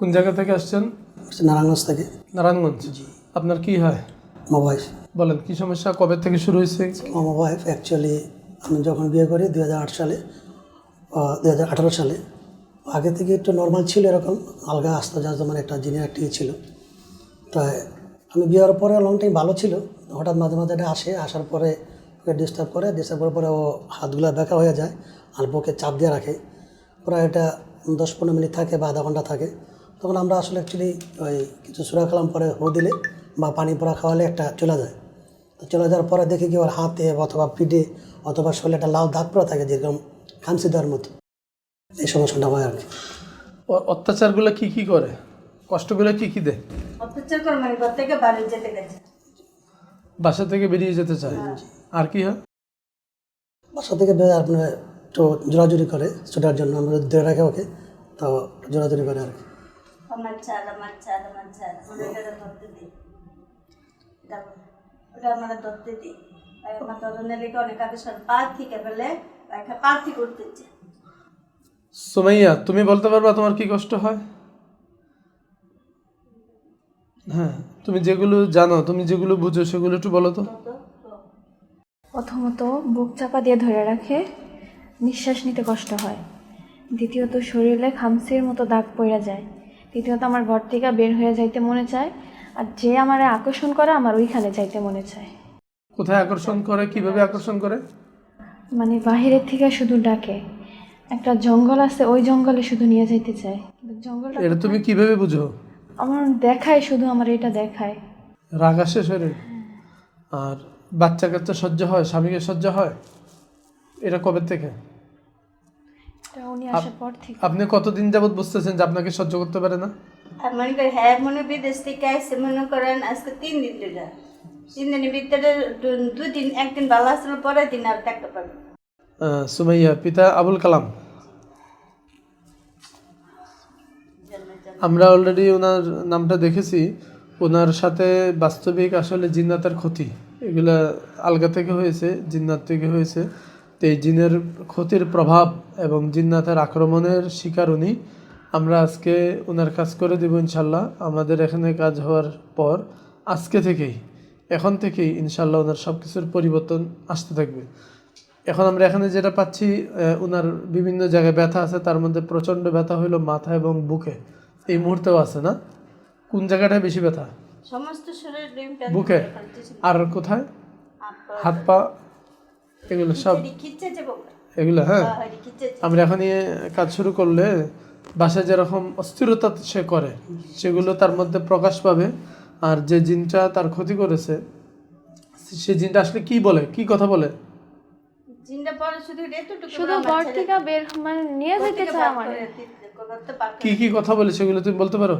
কোন জায়গা থেকে আসছেন? নারায়ণগঞ্জ থেকে। নারায়ণগঞ্জ? জি। আপনার কি হয়? মা ওয়াইফ বলেন কি সমস্যা? কবে থেকে শুরু হয়েছে? মামা ওয়াইফ অ্যাকচুয়ালি আমি যখন বিয়ে করি দু হাজার আট সালে দুই হাজার সালে আগে থেকে একটু নর্মাল ছিল এরকম আলগা আস্তে যাস আমার একটা জিনের একটা ইয়ে ছিল। তাই আমি বিয়ে হওয়ার পরে লং টাইম ভালো ছিল হঠাৎ মাঝে মাঝে এটা আসে আসার পরে ওকে ডিস্টার্ব করে ডিস্টার্ব করার পরে ও হাতগুলো বেঁকা হয়ে যায় আর বুকে চাপ দিয়ে রাখে। প্রায় এটা দশ পনেরো মিনিট থাকে বা আধা ঘণ্টা থাকে। তখন আমরা আসলে অ্যাকচুয়ালি ওই কিছু সুরা কালাম পরে হো দিলে বা পানি পড়া খাওয়ালে একটা চলে যায়। তো চলে যাওয়ার পরে দেখি কি ওর হাতে অথবা পিঠে অথবা শরীরে একটা লাল দাগ পড়ে থাকে যেরকম খামসি দেওয়ার মতো। এই সমস্যাটা হয় আর কি। ও- অত্যাচারগুলো কি কি করে? কষ্টগুলো কি কি দেয়? অত্যাচার করে মানে ঘর থেকে বাড়ি যেতে গেছে। বাসা থেকে বেরিয়ে যেতে চায়? আর কি হয়? বাসা থেকে বের আপনার একটু জোরাজুরি করে ছোটার জন্য আমরা ধরে রাখে ওকে তো জোরাজুরি করে আর কি। আমার চাল আমার চাল আমার চাল এটা ধরতে দিই এটা ওটা আমরা ধরতে দিই আমার ধরনের লেগে অনেক আগে সব প্রার্থী কে বলে একটা প্রার্থী করতেছে সুমাইয়া তুমি বলতে পারবা তোমার কি কষ্ট হয়? হ্যাঁ তুমি যেগুলো জানো তুমি যেগুলো বুঝো সেগুলো একটু বলো তো। প্রথমত বুক চাপা দিয়ে ধরে রাখে নিঃশ্বাস নিতে কষ্ট হয়। দ্বিতীয়ত শরীরে খামসির মতো দাগ পড়ে যায়। তৃতীয়ত আমার ঘর থেকে বের হয়ে যাইতে মনে চায় আর যে আমার আকর্ষণ করে আমার ওইখানে যাইতে মনে চায়। কোথায় আকর্ষণ করে কীভাবে আকর্ষণ করে? মানে বাহিরের থেকে শুধু ডাকে। একটা জঙ্গল আছে ওই জঙ্গলে শুধু নিয়ে যাইতে চায়। জঙ্গলটা এটা তুমি কীভাবে বুঝো? আমার দেখায় শুধু আমার এটা দেখায়। রাগ আসে শরীর? আর বাচ্চা কাচ্চা সহ্য হয় স্বামীকে সহ্য হয়? এটা কবে থেকে? উনি আসার পর থেকে। আপনি কতদিন যাবত বুঝতেছেন যে আপনাকে সহ্য করতে পারে না? মনে করি হ্যাঁ মনে বিদেশ থেকে আসছে মনে করেন আজকে তিন দিন ধরে। তিন দিনের ভিতরে দুদিন একদিন ভালো আসলে পরের দিন আর দেখতে পারব সুমাইয়া পিতা আবুল কালাম। আমরা অলরেডি ওনার নামটা দেখেছি। ওনার সাথে বাস্তবিক আসলে জিন্নাতের ক্ষতি। এগুলা আলগা থেকে হয়েছে জিন্নাত থেকে হয়েছে। তো এই জিনের ক্ষতির প্রভাব এবং জিন্নাতের আক্রমণের শিকার উনি আমরা আজকে ওনার কাজ করে দেব ইনশাল্লাহ। আমাদের এখানে কাজ হওয়ার পর আজকে থেকেই এখন থেকেই ইনশাল্লাহ ওনার সব কিছুর পরিবর্তন আসতে থাকবে। এখন আমরা এখানে যেটা পাচ্ছি ওনার বিভিন্ন জায়গায় ব্যথা আছে তার মধ্যে প্রচণ্ড ব্যথা হইল মাথা এবং বুকে। এই মুহূর্তেও আছে না? কোন জায়গাটায় বেশি ব্যথা? সমস্ত শরীর বুকে। আর কোথায়? হাত পা? এগুলো সব এগুলো হ্যাঁ? আমরা এখন কাজ শুরু করলে বাসায় যেরকম অস্থিরতা সে করে সেগুলো তার মধ্যে প্রকাশ পাবে আর যে জিনটা তার ক্ষতি করেছে সে জিনটা আসলে কি বলে? কি কথা বলে? মানে নিয়ে যেতে চায় কি কি কথা বলে সেগুলো তুমি বলতে পারো?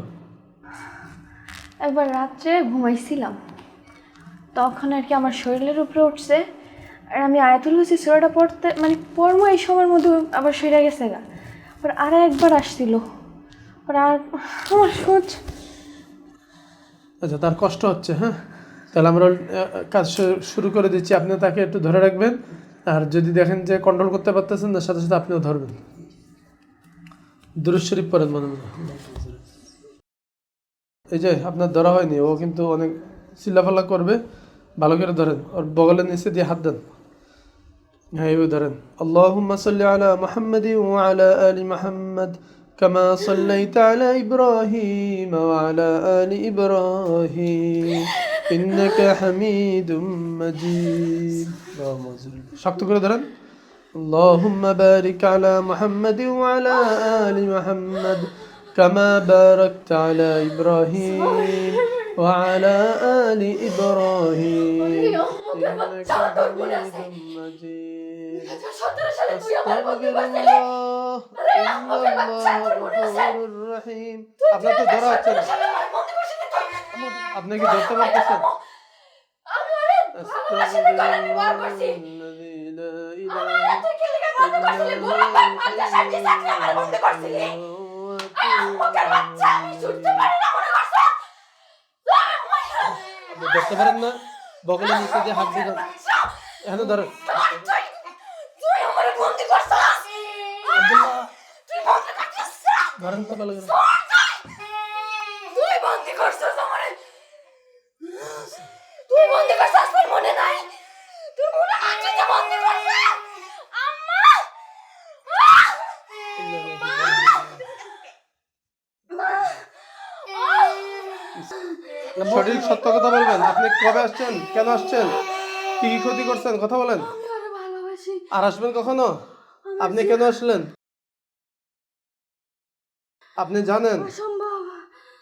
একবার রাত্রে ঘুমাইছিলাম। তখন আর কি আমার শরীরের উপরে উঠছে। আর আমি আয়াতুল হুসি সুরাটা পড়তে মানে পড়ব এই সময়ের মধ্যে আবার সরে গেছে গা। পর আর একবার আসছিল। আর, আমার সোচ আচ্ছা তার কষ্ট হচ্ছে হ্যাঁ? তাহলে আমরা কাজ শুরু করে দিচ্ছি। আপনি তাকে একটু ধরে রাখবেন। আর যদি দেখেন যে কন্ট্রোল করতে পারতেছেন না, সাথে সাথে আপনিও ধরবেন। দুরুজ শরীফ পড়েন মনে মনে। এই যে, আপনার ধরা হয়নি, ও কিন্তু অনেক চিল্লাফাল্লা করবে। ভালো করে ধরেন। ওর বগলের নিচে দিয়ে হাত দেন। হ্যাঁ এইভাবে ধরেন আল্লাহুম্মা সাল্লি আলা মুহাম্মাদি ওয়া আলা আলি মুহাম্মাদ كما صليت على إبراهيم وعلى آل إبراهيم إنك حميد مجيد اللهم صل শক্ত করে ধরেন اللهم بارك على محمد وعلى آل محمد كما باركت على إبراهيم وعلى آل إبراهيم إنك حميد مجيد সালে ধরা হচ্ছে না। আপনি কি ধরতে পারতেছেন? ধরতে পারেন না? বগলের নিচে দিয়ে হাত দিয়ে এখন ধরেন। ধরেন তো ভালো করে। করছস আমারে? তুই বন্দি করছস তোর মনে নাই? তুই মনে আছে যে বন্দি করছস আম্মা! আহ! মা! আহ! সঠিক সত্য কথা বলবেন। আপনি কবে আসছেন? কেন আসছেন? কি কি ক্ষতি করছেন? কথা বলেন। আর আসবেন কখনো? আপনি কেন আসলেন? আপনি জানেন অসম্ভব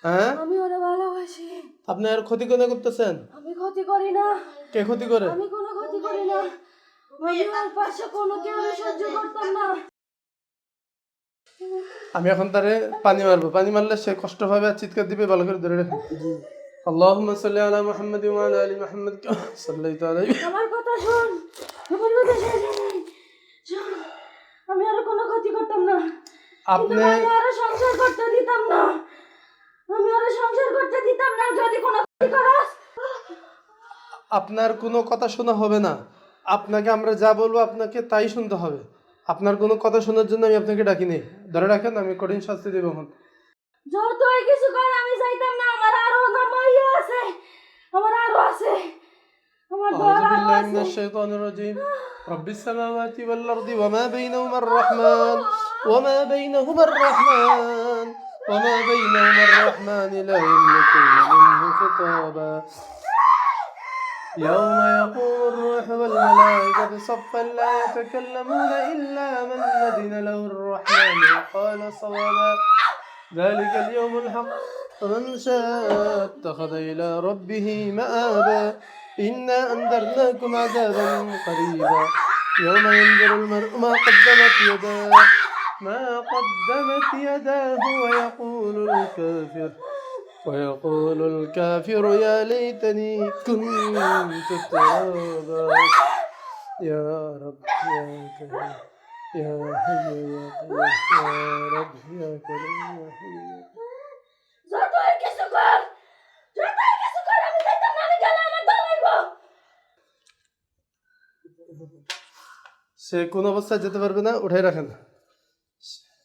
হ্যাঁ আমি ওরে ভালোবাসি আপনি আর ক্ষতি কেন করতেছেন আমি ক্ষতি করি না কে ক্ষতি করে আমি কোনো ক্ষতি করি না আমি আর পাশে কোনো কেউ সহ্য করতাম না আমি এখন তারে পানি মারবো পানি মারলে সে কষ্ট পাবে আর চিৎকার দিবে ভালো করে ধরে রাখেন اللهم صل على محمد وعلى ال محمد كما صليت على আমার কথা শোন আমার কথা শোন শোন। আমি আর কোনো ক্ষতি করতাম না কিন্তু আপনি আমি সংসার করতে দিতাম না। আমি আর সংসার করতে দিতাম না যদি কোনো ক্ষতি করাস আপনার কোনো কথা শোনা হবে না। আপনাকে আমরা যা বলব আপনাকে তাই শুনতে হবে। আপনার কোনো কথা শোনার জন্য আমি আপনাকে ডাকিনি। ধরে রাখেন আমি কঠিন শাস্তি দেবো এখন। যতই কিছু কর আমি চাইতাম না আমার আরও নামাইয়া আছে। আমার আরও আছে। أعوذ بالله من الشيطان الرجيم. آه. رب السماوات والأرض وما بينهما الرحمن وما بينهما الرحمن وما بينهما الرحمن لا يملكون منه خطابا. يوم يقوم الروح والملائكة صفا لا يتكلمون إلا من أذن له الرحمن وقال صوابا. ذلك اليوم الحق. فمن شاء اتخذ إلى ربه مآبا. إنا أنذرناكم عذابا قريبا. يوم ينظر المرء ما قدمت يداه. ما قدمت يداه ويقول الكافر. ويقول الكافر يا ليتني كنت ترابا. يا رب يا كريم. يا حي يا قيوم. يا رب يا كريم. يا حي يا قيوم. সে কোন অবস্থায় যেতে পারবে না উঠাই রাখেন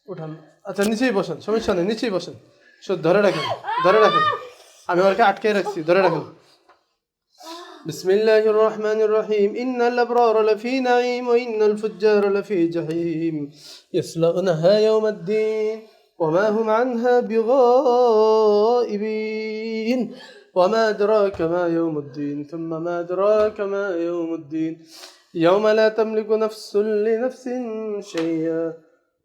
উঠান আচ্ছা নিচেই বসেন সমস্যা নেই নিচেই বসেন শুধু ধরে রাখেন ধরে রাখেন আমি ওকে আটকে রাখছি ধরে রাখেন بسم الله الرحمن الرحيم إن الأبرار لفي نعيم وإن الفجار لفي جحيم يصلونها يوم الدين وما هم عنها بغائبين وما أدراك ما يوم الدين ثم ما أدراك ما يوم الدين يوم لا تملك نفس لنفس شيئا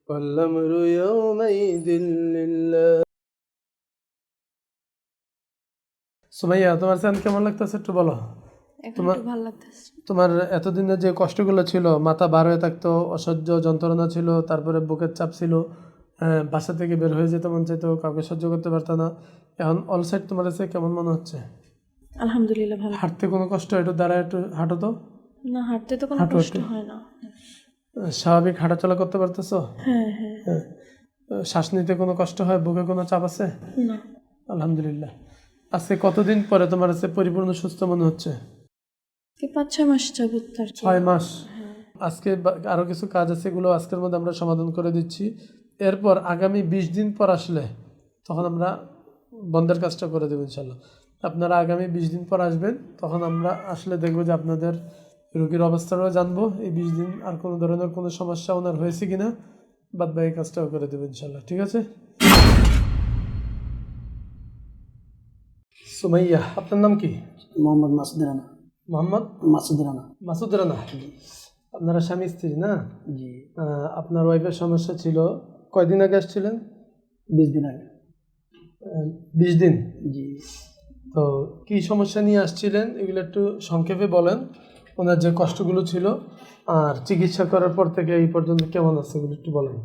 والأمر يومئذ لله সুমাইয়া তোমার স্যান কেমন লাগতেছে একটু বলো এখন তোমার- একটু ভালো লাগতেছে তোমার এতদিনের যে কষ্টগুলো ছিল মাথা বার হয়ে থাকতো অসহ্য যন্ত্রণা ছিল তারপরে বুকের চাপ ছিল আহ, বাসা থেকে বের হয়ে যেতে মন চাইতো কাউকে সহ্য করতে পারতো না এখন অল সাইড তোমার কাছে কেমন মনে হচ্ছে আলহামদুলিল্লাহ ভালো হাঁটতে কোনো কষ্ট একটু দাঁড়ায় একটু হাঁটো তো না হাঁটতে তো কোনো কষ্ট হয় না। স্বাভাবিক হাঁটাচলা করতে পারতেছো? হ্যাঁ হ্যাঁ। হ্যাঁ। শ্বাস নিতে কোনো কষ্ট হয়? বুকে কোনো চাপ আছে? না। আলহামদুলিল্লাহ। আজকে কতদিন পরে তোমার কাছে পরিপূর্ণ সুস্থ মনে হচ্ছে? পাঁচ ছয় মাস যাবত ছয় মাস। আজকে বা- আরও কিছু কাজ আছে এগুলো আজকের মধ্যে আমরা সমাধান করে দিচ্ছি। এরপর আগামী বিশ দিন পর আসলে তখন আমরা বন্ধের কাজটা করে দেবো ইনশাল্লাহ। আপনারা আগামী বিশ দিন পর আসবেন তখন আমরা আসলে দেখব যে আপনাদের রোগীর অবস্থাটাও জানব। এই বিশ দিন আর কোনো ধরনের কোনো সমস্যা ওনার হয়েছে কিনা বাদ বাকি কাজটাও করে দেবো ইনশাল্লাহ ঠিক আছে? সুমাইয়া আপনার নাম কি? মোহাম্মদ মাসুদ রানা। মোহাম্মদ? মাসুদ রানা। মাসুদ রানা। আপনারা স্বামী স্ত্রী না? জি। আপনার ওয়াইফের সমস্যা ছিল কয়দিন আগে আসছিলেন? বিশ দিন আগে। বিশ দিন? জি। তো কি সমস্যা নিয়ে আসছিলেন এগুলো একটু সংক্ষেপে বলেন। ওনার যে কষ্টগুলো ছিল আর চিকিৎসা করার পর থেকে এই পর্যন্ত কেমন আছে এগুলো একটু বলেন।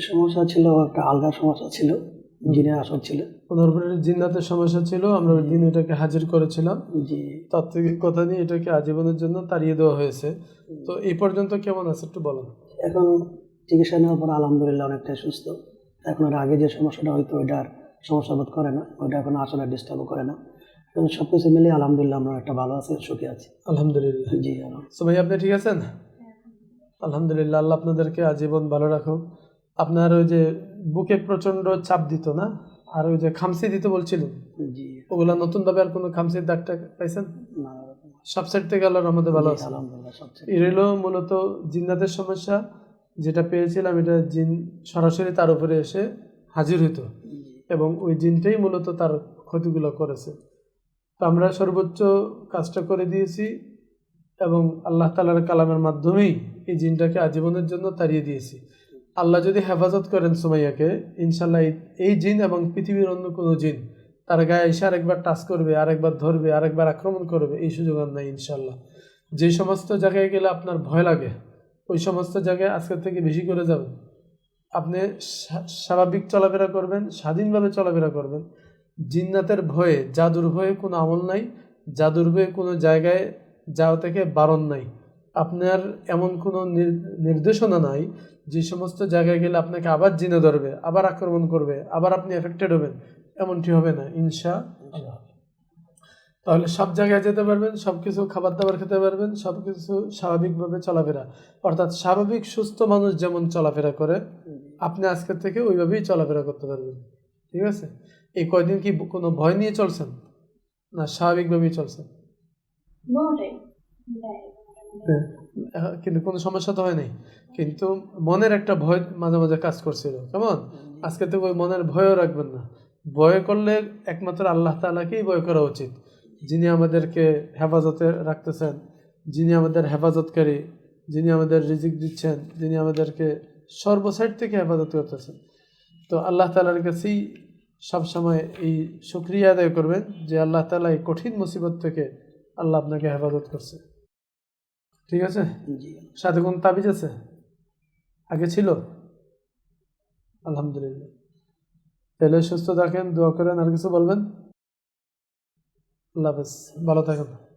সমস্যা ছিল একটা আলগা সমস্যা ছিল জিনের আসর ছিল। ওনার উপরে জিন্নাতের সমস্যা ছিল আমরা ওই দিন এটাকে হাজির করেছিলাম। জি। তাত্ত্বিক কথা নিয়ে এটাকে আজীবনের জন্য তাড়িয়ে দেওয়া হয়েছে। তো এই পর্যন্ত কেমন আছে একটু বলেন। এখন চিকিৎসা নেওয়ার পর আলহামদুলিল্লাহ অনেকটাই সুস্থ। এখন আর আগে যে সমস্যাটা হয়তো ওইটার সমস্যা বোধ করে না। ওইটা এখন আসলে ডিস্টার্বও করে না। এখন সব কিছু মিলিয়ে আলহামদুলিল্লাহ আমরা একটা ভালো আছি সুখী আছি। আলহামদুলিল্লাহ। জি আলহামদুলিল্লাহ। সবাই আপনি ঠিক আছেন? আলহামদুলিল্লাহ আল্লাহ আপনাদেরকে আজীবন ভালো রাখুক। আপনার ওই যে বুকে প্রচণ্ড চাপ দিত না? আর ওই যে খামসি দিতে বলছিলেন? জি। ওগুলা নতুন ভাবে আর কোনো খামসির দাগটা পাইছেন? না। সব সাইড থেকে আল্লাহর রহমতে ভালো আছে। এর হলো মূলত জিন্নাতের সমস্যা। যেটা পেয়েছিলাম এটা জিন সরাসরি তার উপরে এসে হাজির হতো এবং ওই জিনটাই মূলত তার ক্ষতিগুলো করেছে। তো আমরা সর্বোচ্চ কাজটা করে দিয়েছি এবং আল্লাহ তালার কালামের মাধ্যমেই এই জিনটাকে আজীবনের জন্য তাড়িয়ে দিয়েছি। আল্লাহ যদি হেফাজত করেন সুমাইয়াকে ইনশাল্লাহ এই- জিন এবং পৃথিবীর অন্য কোনো জিন, তার গায়ে এসে আরেকবার টাচ করবে, আরেকবার ধরবে, আরেকবার আক্রমণ করবে, এই সুযোগ আর নাই ইনশাল্লাহ যে সমস্ত জায়গায় গেলে আপনার ভয় লাগে, ওই সমস্ত জায়গায় আজকের থেকে বেশি করে যাবেন। আপনি স্বা- স্বাভাবিক চলাফেরা করবেন, স্বাধীনভাবে চলাফেরা করবেন। জিন্নাতের ভয়ে জাদুর ভয়ে কোনো আমল নাই জাদুর ভয়ে কোনো জায়গায় যাওয়া থেকে বারণ নাই। আপনার এমন কোনো নির্দেশনা নাই যে সমস্ত জায়গায় গেলে আপনাকে আবার জিনে ধরবে আবার আক্রমণ করবে আবার আপনি এফেক্টেড হবেন। এমনটি হবে না ইনশা তাহলে সব জায়গায় যেতে পারবেন সব কিছু খাবার দাবার খেতে পারবেন সব কিছু স্বাভাবিকভাবে চলাফেরা। অর্থাৎ স্বাভাবিক সুস্থ মানুষ যেমন চলাফেরা করে আপনি আজকের থেকে ওইভাবেই চলাফেরা করতে পারবেন। ঠিক আছে? এই কয়দিন কি কোনো ভয় নিয়ে চলছেন? না স্বাভাবিকভাবেই চলছেন? হ্যাঁ, কিন্তু কোনো সমস্যা তো হয় নাই। কিন্তু মনের একটা ভয় মাঝে মাঝে কাজ করছিল কেমন? আজকে তো ওই মনের ভয়ও রাখবেন না। ভয় করলে একমাত্র আল্লাহ তালাকেই ভয় করা উচিত। যিনি আমাদেরকে হেফাজতে রাখতেছেন যিনি আমাদের হেফাজতকারী যিনি আমাদের রিজিক দিচ্ছেন যিনি আমাদেরকে সর্বসাইড থেকে হেফাজত করতেছেন। তো আল্লাহ তালার কাছেই সবসময় এই সুক্রিয়া আদায় করবেন যে আল্লাহ তালা এই কঠিন মুসিবত থেকে আল্লাহ আপনাকে হেফাজত করছে। ঠিক আছে? সাথে কোন তাবিজ আছে? আগে ছিল? আলহামদুলিল্লাহ। তাহলে সুস্থ থাকেন দোয়া করেন আর কিছু বলবেন? আল্লাহ হাফেজ। ভালো থাকেন।